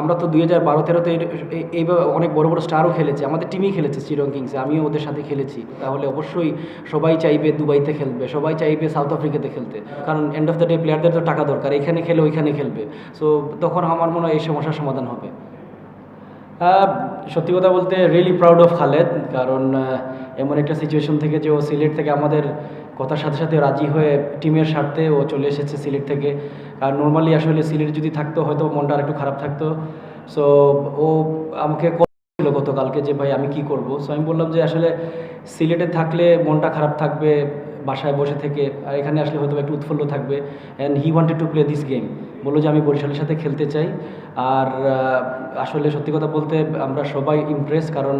আমরা তো দুই হাজার বারো তেরোতে এইভাবে অনেক বড় বড় স্টারও খেলেছি। আমাদের টিমই খেলেছে শ্রীরং কিংসে আমিও ওদের সাথে খেলেছি। তাহলে অবশ্যই সবাই চাইবে দুবাইতে খেলবে, সবাই চাইবে সাউথ আফ্রিকাতে খেলতে। কারণ এন্ড অফ দ্য ডে প্লেয়ারদের তো টাকা দরকার, এখানে খেলে ওইখানে খেলবে। সো তখন আমার মনে হয় এই সমস্যার সমাধান হবে। সত্যি কথা বলতে রিয়েলি প্রাউড অফ খালেদ, কারণ এমন একটা সিচুয়েশন থেকে যে ও সিলেট থেকে আমাদের কথার সাথে সাথে রাজি হয়ে টিমের স্বার্থে ও চলে এসেছে সিলেট থেকে। আর নর্মালি আসলে সিলেট যদি থাকতো, হয়তো মনটা আর একটু খারাপ থাকতো। সো ও আমাকে ছিল গতকালকে যে, ভাই, আমি কি করব? সো আমি বললাম যে, আসলে সিলেটে থাকলে মনটা খারাপ থাকবে বাসায় বসে থেকে আর এখানে আসলে হয়তো একটু উৎফুল্ল থাকবে। And he wanted to play this game বলল যে আমি বরিশালের সাথে খেলতে চাই। আর আসলে সত্যি কথা বলতে আমরা সবাই ইমপ্রেস কারণ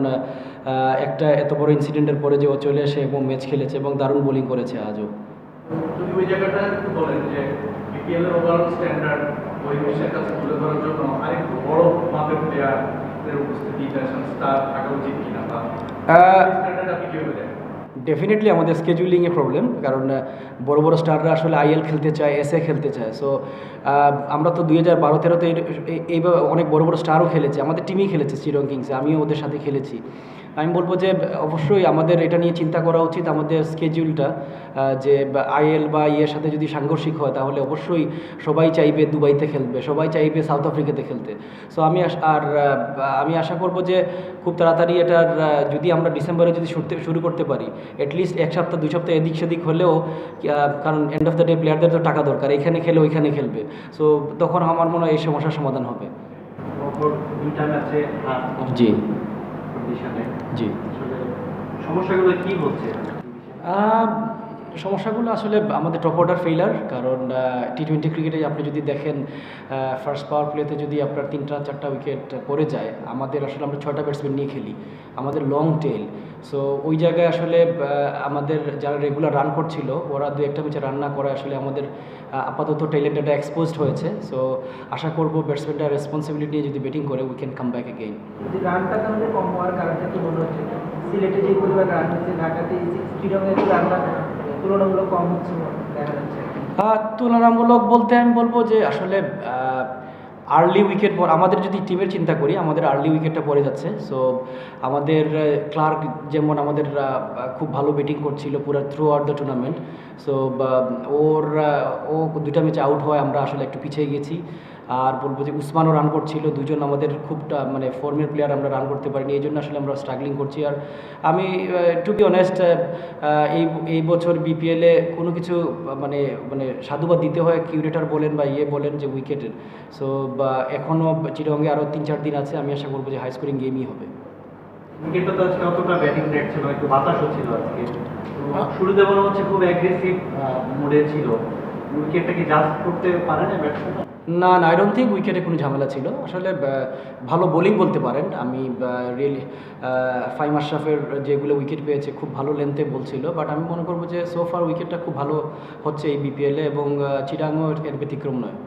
একটা এত বড় ইনসিডেন্টের পরে যে ও চলে এসে এবং ম্যাচ খেলেছে এবং দারুণ বোলিং করেছে আজও। যদি ওই জায়গাটা বলেন যে বিপিএল এর ওভারঅল স্ট্যান্ডার্ড ওই বিশ্বের কাছে তুলে ধরার জন্য আরেকটু বড় মাপের প্লেয়ারের উপস্থিতি ইন্টারন্যাশনাল স্টার থাকা উচিত কিনা বা স্ট্যান্ডার্ড আপনি কীভাবে দেখেন? ডেফিনেটলি আমাদের স্কেজুলিংয়ে প্রবলেম কারণ বড় বড় স্টাররা আসলে আইএল খেলতে চায় এসএ খেলতে চায়। সো আমরা তো দুই হাজার বারো তেরোতে এইভাবে অনেক বড় বড় স্টারও খেলেছি, আমাদের টিমই খেলেছে শ্রীলং কিংসে আমিও ওদের সাথে খেলেছি। আমি বলব যে অবশ্যই আমাদের এটা নিয়ে চিন্তা করা উচিত আমাদের স্কেজিউলটা যে আইএল বা ইয়ের সাথে যদি সাংঘর্ষিক হয় তাহলে অবশ্যই সবাই চাইবে দুবাইতে খেলবে সবাই চাইবে সাউথ আফ্রিকাতে খেলতে। সো আমি আর আমি আশা করব যে খুব তাড়াতাড়ি এটার যদি আমরা ডিসেম্বরে যদি শুরুতে শুরু করতে পারি অ্যাটলিস্ট এক সপ্তাহ দুই সপ্তাহ এদিক সেদিক হলেও কারণ এন্ড অফ দ্য ডে প্লেয়ারদের তো টাকা দরকার এখানে খেলে ওইখানে খেলবে। সো তখন আমার মনে হয় এই সমস্যার সমাধান হবে। জি। জি। সমস্যাগুলো কি হচ্ছে? আহ, সমস্যাগুলো আসলে আমাদের টপ অর্ডার ফেইলার কারণ টি টোয়েন্টি ক্রিকেটে আপনি যদি দেখেন ফার্স্ট পাওয়ার প্লেতে যদি আপনার তিনটা, চারটা উইকেট পড়ে যায়, আমাদের আসলে আমরা ছয়টা ব্যাটসম্যান নিয়ে খেলি, আমাদের লং টেল সো ওই জায়গায় আসলে আমাদের যারা রেগুলার রান করছিল, ওরা দু একটা ম্যাচে রান না করে আসলে আমাদের আপাতত ট্যালেন্টটা এক্সপোজড হয়েছে। সো আশা করব ব্যাটসম্যানটা রেসপন্সিবিলিটি নিয়ে যদি ব্যাটিং করে উই ক্যান কাম ব্যাক যদি রানটা কম হওয়ার কারণটা কি মনে হচ্ছে? সিলেটে যে পরিমাণ রান ঢাকাতে তুলনামূলক কম হচ্ছে দেখা যাচ্ছে তুলনামূলক বলতে আমি বলব যে আসলে আর্লি উইকেট পর আমাদের যদি টিমের চিন্তা করি, আমাদের আর্লি উইকেটটা পড়ে যাচ্ছে। সো আমাদের ক্লার্ক যেমন আমাদের খুব ভালো ব্যাটিং করছিল পুরো throughout the tournament so ওর ও দুইটা ম্যাচে আউট হয় আমরা আসলে একটু পিছিয়ে গেছি। আর বলব যে উসমানও রান করছিল দুজন আমাদের খুব টা- মানে ফর্মের প্লেয়ার আমরা রান করতে পারিনি এই জন্য আসলে আমরা স্ট্রাগলিং করছি। আর আমি টু বি অনেস্ট এই এই বছর বিপিএলে কোনো কিছু মানে মানে সাধুবাদ দিতে হয় কিউরেটার বলেন বা ইয়ে বলেন যে উইকেটের সো বা এখনও চিরঙ্গে আরও তিন চার দিন আছে আমি আশা করব যে হাই স্কোরিং গেমই হবে। উইকেটটা তো আজকে অতটা ব্যাটিং রেট ছিল একটু বাতাসও ছিল আজকে। তো শুরুতে মনে হচ্ছে খুব অ্যাগ্রেসিভ মুডে ছিল। উইকেটটা কি জাস্ট করতে পারে না ব্যাটসম্যান না না আই ডোন্ট থিঙ্ক উইকেটে কোনো ঝামেলা ছিল। আসলে ভালো বোলিং বলতে পারেন। আমি রিয়েলি ফাইম আশরাফের যেগুলো উইকেট পেয়েছে, খুব ভালো লেন্থে বলছিল বাট আমি মনে করব যে সোফার উইকেটটা খুব ভালো হচ্ছে এই বিপিএলে এবং চিরাংও এর ব্যতিক্রম নয়।